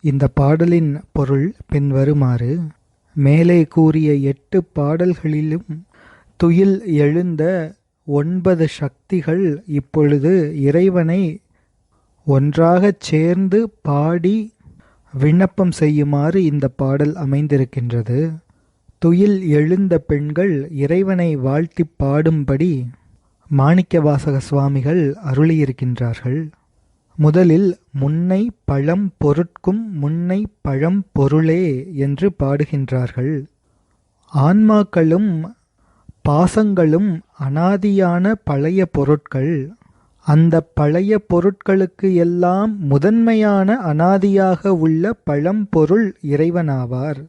இந்த பாடலின் பொருள் பின்வருமாறு மேலே கூறிய எட்டு பாடல்களிலும் துயில் எழுந்த ஒன்பது சக்திகள் இப்பொழுது இறைவனை ஒன்றாகச் சேர்ந்து பாடி விண்ணப்பம் செய்யுமாறு இந்த பாடல் அமைந்திருக்கின்றது. துயில் எழுந்த பெண்கள் இறைவனை வாழ்த்திப் பாடும்படி மாணிக்கவாசக சுவாமிகள் அருளியிருக்கின்றார்கள். முதலில் முன்னை பழம் பொருட்கும் முன்னை பழம் பொருளே என்று பாடுகின்றார்கள். ஆன்மாக்களும் பாசங்களும் அனாதியான பழைய பொருட்கள். அந்த பழைய பொருட்களுக்கு எல்லாம் முதன்மையான அனாதியாக உள்ள பழம்பொருள் இறைவனாவார்.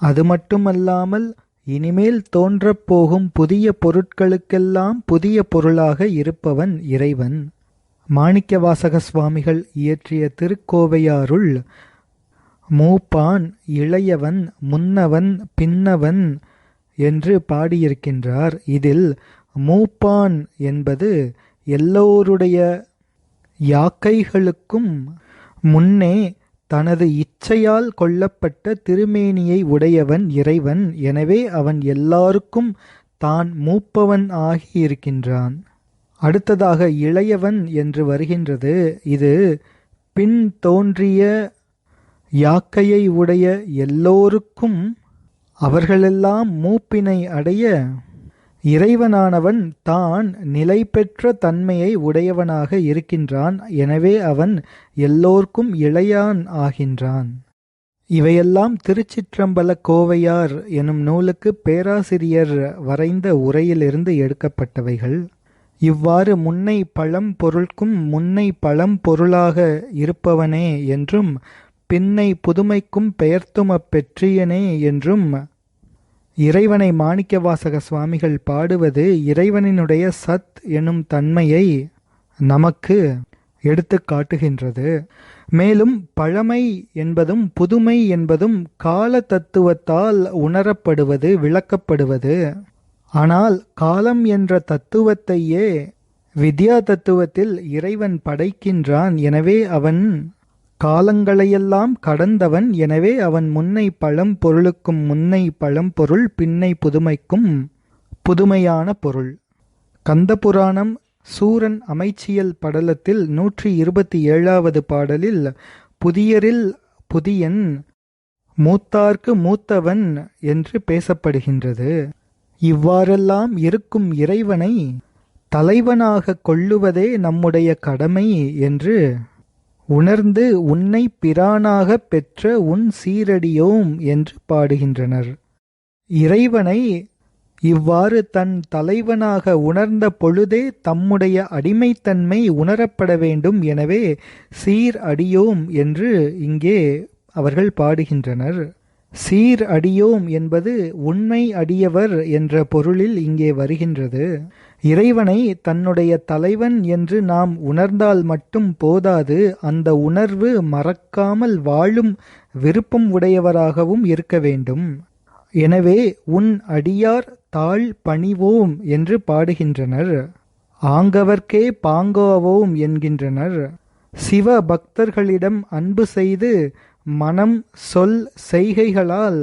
அது மட்டுமல்லாமல் இனிமேல் தோன்றப் போகும் புதிய பொருட்களுக்கெல்லாம் புதிய பொருளாக இருப்பவன் இறைவன். மாணிக்கவாசக சுவாமிகள் இயற்றிய திருக்கோவையாருள் மூப்பான் இளையவன் முன்னவன் பின்னவன் என்று பாடியிருக்கின்றார். இதில் மூப்பான் என்பது எல்லோருடைய யாக்கைகளுக்கும் முன்னே தனது இச்சையால் கொல்லப்பட்ட திருமேனியை உடையவன் இறைவன். எனவே அவன் எல்லாருக்கும் தான் மூப்பவன் ஆகியிருக்கின்றான். அடுத்ததாக இளையவன் என்று வருகின்றது. இது பின் தோன்றிய யாக்கையை உடைய எல்லோருக்கும் அவர்களெல்லாம் மூப்பினை அடைய இறைவனானவன் தான் நிலை பெற்ற தன்மையை உடையவனாக இருக்கின்றான். எனவே அவன் எல்லோர்க்கும் இளையான் ஆகின்றான். இவையெல்லாம் திருச்சிற்றம்பல கோவையார் எனும் நூலுக்கு பேராசிரியர் வரைந்த உரையிலிருந்து எடுக்கப்பட்டவைகள். இவ்வாறு முன்னை பழம் பொருள்க்கும் முன்னை பழம் பொருளாக இருப்பவனே என்றும் பின்னை புதுமைக்கும் பெயர்த்துமப் பெற்றியனே என்றும் இறைவனை மாணிக்கவாசக சுவாமிகள் பாடுவது இறைவனினுடைய சத் எனும் தன்மையை நமக்கு எடுத்து காட்டுகின்றது. மேலும் பழமை என்பதும் புதுமை என்பதும் கால தத்துவத்தால் உணரப்படுவது விளக்கப்படுவது. ஆனால் காலம் என்ற தத்துவத்தையே வித்யா தத்துவத்தில் இறைவன் படைக்கின்றான். எனவே அவன் காலங்களையெல்லாம் கடந்தவன். எனவே அவன் முன்னை பழம் பொருளுக்கும் முன்னை பழம் பொருள் பின்னை புதுமைக்கும் புதுமையான பொருள். கந்தபுராணம் சூரன் அமைச்சியல் படலத்தில் நூற்றி இருபத்தி ஏழாவது பாடலில் புதியரில் புதியன் மூத்தார்க்கு மூத்தவன் என்று பேசப்படுகின்றது. இவ்வாறெல்லாம் இருக்கும் இறைவனை தலைவனாக கொள்ளுவதே நம்முடைய கடமை என்று உணர்ந்து உன்னை பிரானாக பெற்ற உன் சீரடியோம் என்று பாடுகின்றனர். இறைவனை இவ்வாறு தன் தலைவனாக உணர்ந்த பொழுதே தம்முடைய அடிமைத்தன்மை உணரப்பட வேண்டும் எனவே சீர் அடியோம் என்று இங்கே அவர்கள் பாடுகின்றனர். சீர் அடியோம் என்பது உண்மை அடியவர் என்ற பொருளில் இங்கே வருகின்றது. இறைவனை தன்னுடைய தலைவன் என்று நாம் உணர்ந்தால் மட்டும் போதாது அந்த உணர்வு மறக்காமல் வாழும் விருப்பம் உடையவராகவும் இருக்க வேண்டும். எனவே உன் அடியார் தாழ் பணிவோம் என்று பாடுகின்றனர். ஆங்கவர்க்கே பாங்கோவோம் என்கின்றனர். சிவ பக்தர்களிடம் அன்பு செய்து மனம் சொல் செய்கைகளால்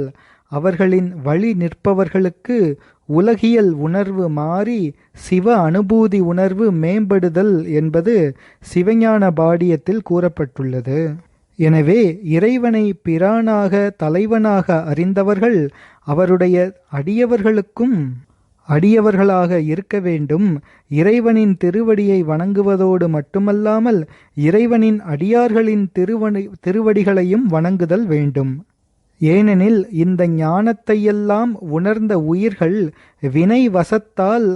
அவர்களின் வழி நிற்பவர்களுக்கு உலகியல் உணர்வு மாறி சிவ அனுபூதி உணர்வு மேம்படுதல் என்பது சிவஞான பாடியத்தில் கூறப்பட்டுள்ளது. எனவே இறைவனை பிரானாக தலைவனாக அறிந்தவர்கள் அவருடைய அடியவர்களுக்கும் அடியவர்களாக இருக்க வேண்டும். இறைவனின் திருவடியை வணங்குவதோடு மட்டுமல்லாமல் இறைவனின் அடியார்களின் திருவடி திருவடிகளையும் வணங்குதல் வேண்டும். ஏனெனில் இந்த ஞானத்தையெல்லாம் உணர்ந்த உயிர்கள் வினை வசத்தால்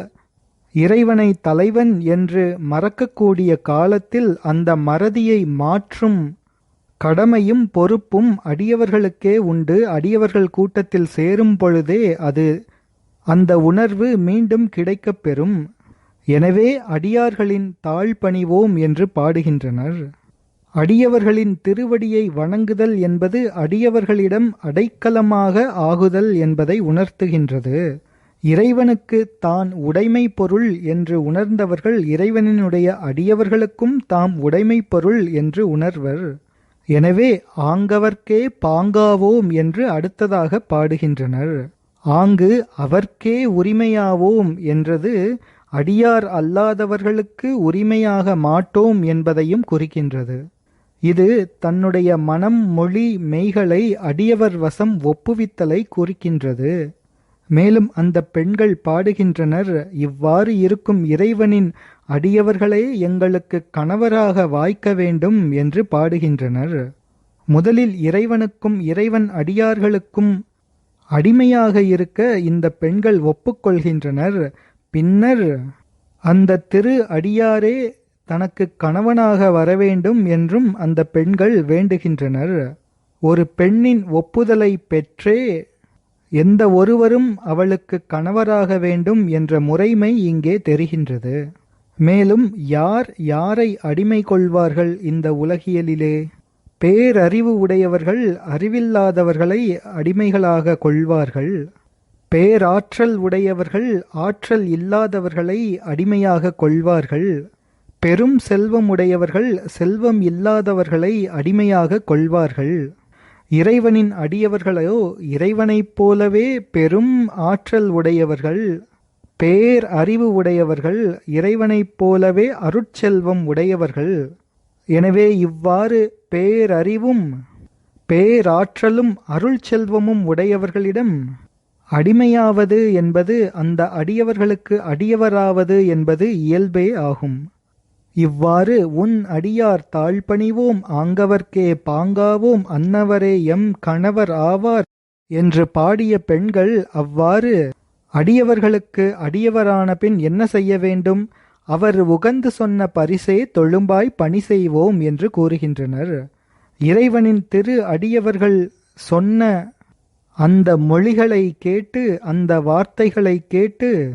இறைவனை தலைவன் என்று மறக்கக்கூடிய காலத்தில் அந்த மறதியை மாற்றும் கடமையும் பொறுப்பும் அடியவர்களுக்கே உண்டு. அடியவர்கள் கூட்டத்தில் சேரும் பொழுதே அது அந்த உணர்வு மீண்டும் கிடைக்கப் பெறும். எனவே அடியார்களின் தாழ்பணிவோம் என்று பாடுகின்றனர். அடியவர்களின் திருவடியை வணங்குதல் என்பது அடியவர்களிடம் அடைக்கலமாக ஆகுதல் என்பதை உணர்த்துகின்றது. இறைவனுக்கு தான் உடைமை பொருள் என்று உணர்ந்தவர்கள் இறைவனினுடைய அடியவர்களுக்கும் தாம் உடைமை பொருள் என்று உணர்வர். எனவே ஆங்கவர்க்கே பாங்காவோம் என்று அடுத்ததாக பாடுகின்றனர். ஆங்கு அவர்க்கே உரிமையாவோம் என்றது அடியார் அல்லாதவர்களுக்கு உரிமையாக மாட்டோம் என்பதையும் குறிக்கின்றது. இது தன்னுடைய மனம் மொழி மெய்களை அடியவர் வசம் ஒப்புவித்தலை குறிக்கின்றது. மேலும் அந்த பெண்கள் பாடுகின்றனர் இவ்வாறு இருக்கும் இறைவனின் அடியவர்களே எங்களுக்கு கணவராக வாய்க்க வேண்டும் என்று பாடுகின்றனர். முதலில் இறைவனுக்கும் இறைவன் அடியார்களுக்கும் அடிமையாக இருக்க இந்த பெண்கள் ஒப்புக்கொள்கின்றனர். பின்னர் அந்த திரு அடியாரே தனக்கு கணவனாக வரவேண்டும் என்றும் அந்த பெண்கள் வேண்டுகின்றனர். ஒரு பெண்ணின் ஒப்புதலை பெற்றே எந்த ஒருவரும் அவளுக்கு கணவராக வேண்டும் என்ற முறைமை இங்கே தெரிகின்றது. மேலும் யார் யாரை அடிமை கொள்வார்கள் இந்த உலகியலிலே? பேரறிவு உடையவர்கள் அறிவில்லாதவர்களை அடிமைகளாக கொள்வார்கள். பேராற்றல் உடையவர்கள் ஆற்றல் இல்லாதவர்களை அடிமையாக கொள்வார்கள். பெரும் செல்வம் உடையவர்கள் செல்வம் இல்லாதவர்களை அடிமையாக கொள்வார்கள். இறைவனின் அடியவர்களோ இறைவனைப் போலவே பெரும் ஆற்றல் உடையவர்கள் பேர் அறிவு உடையவர்கள் இறைவனைப் போலவே அருட்செல்வம் உடையவர்கள். எனவே இவ்வாறு பேரறிவும் பேராற்றலும் அருள் செல்வமும் உடையவர்களிடம் அடிமையாவது என்பது அந்த அடியவர்களுக்கு அடியவராவது என்பது இயல்பே ஆகும். இவ்வாறு உன் அடியார் தாழ்பணிவோம் ஆங்கவர்க்கே பாங்காவோம் அன்னவரே எம் கணவர் ஆவார் என்று பாடிய பெண்கள் அவ்வாறு அடியவர்களுக்கு அடியவரான பின் என்ன செய்ய வேண்டும்? அவர் உகந்து சொன்ன பரிசே தொழும்பாய் பணி செய்வோம் என்று கூறுகின்றனர். இறைவனின் திரு அடியவர்கள் சொன்ன அந்த மொழிகளை கேட்டு அந்த வார்த்தைகளை கேட்டு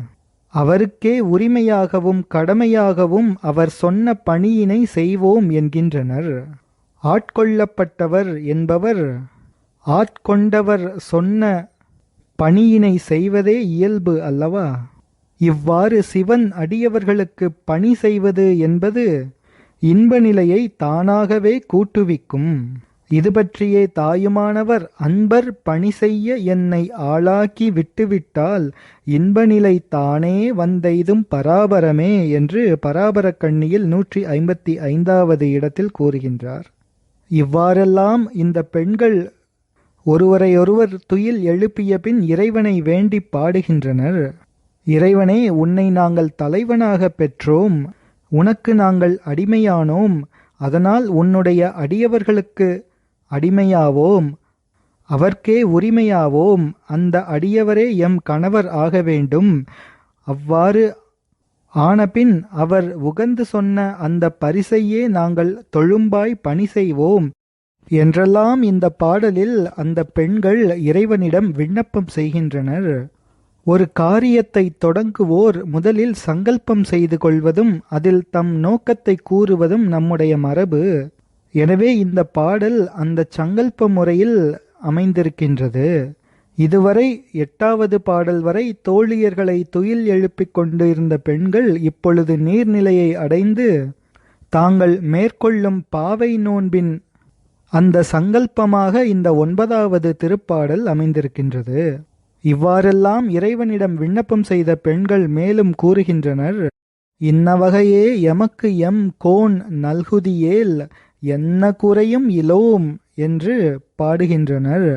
அவருக்கே உரிமையாகவும் கடமையாகவும் அவர் சொன்ன பணியினை செய்வோம் என்கின்றனர். ஆட்கொள்ளப்பட்டவர் என்பவர் ஆட்கொண்டவர் சொன்ன பணியினை செய்வதே இயல்பு அல்லவா? இவ்வாறு சிவன் அடியவர்களுக்கு பணி செய்வது என்பது இன்ப நிலையை தானாகவே கூட்டுவிக்கும். இது பற்றியே தாயுமானவர் அன்பர் பணி செய்ய என்னை ஆளாக்கி விட்டுவிட்டால் இன்ப நிலை தானே வந்தெய்தும் பராபரமே என்று பராபரக் கண்ணியில் நூற்றி ஐம்பத்தி ஐந்தாவது இடத்தில் கூறுகின்றார். இவ்வாறெல்லாம் இந்த பெண்கள் ஒருவரையொருவர் துயில் எழுப்பிய பின் இறைவனை வேண்டி பாடுகின்றனர். இறைவனே உன்னை நாங்கள் தலைவனாக பெற்றோம். உனக்கு நாங்கள் அடிமையானோம். அதனால் உன்னுடைய அடியவர்களுக்கு அடிமையாவோம். அவர்க்கே உரிமையாவோம். அந்த அடியவரே எம் கணவர் ஆக வேண்டும். அவ்வாறு ஆனபின் அவர் உகந்து சொன்ன அந்த பரிசையே நாங்கள் தொழும்பாய் பணி செய்வோம். என்றெல்லாம் இந்த பாடலில் அந்த பெண்கள் இறைவனிடம் விண்ணப்பம் செய்கின்றனர். ஒரு காரியத்தை தொடங்குவோர் முதலில் சங்கல்பம் செய்து கொள்வதும் அதில் தம் நோக்கத்தை கூறுவதும் நம்முடைய மரபு. எனவே இந்த பாடல் அந்த சங்கல்ப முறையில் அமைந்திருக்கின்றது. இதுவரை எட்டாவது பாடல் வரை தோழியர்களை துயில் எழுப்பிக் கொண்டிருந்த பெண்கள் இப்பொழுது நீர்நிலையை அடைந்து தாங்கள் மேற்கொள்ளும் பாவை நோன்பின் அந்த சங்கல்பமாக இந்த ஒன்பதாவது திருப்பாடல் அமைந்திருக்கின்றது. இவ்வாறெல்லாம் இறைவனிடம் விண்ணப்பம் செய்த பெண்கள் மேலும் கூறுகின்றனர் இன்னவகையே எமக்கு எம் கோன் நல்குதியேல் என்ன குறையும் இலோம் என்று பாடுகின்றனர்.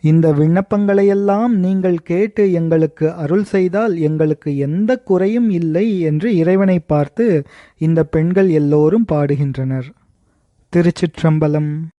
இந்த விண்ணப்பங்களையெல்லாம் நீங்கள் கேட்டு எங்களுக்கு அருள் செய்தால் எங்களுக்கு எந்த குறையும் இல்லை என்று இறைவனை பார்த்து இந்த பெண்கள் எல்லோரும் பாடுகின்றனர். திருச்சிற்றம்பலம்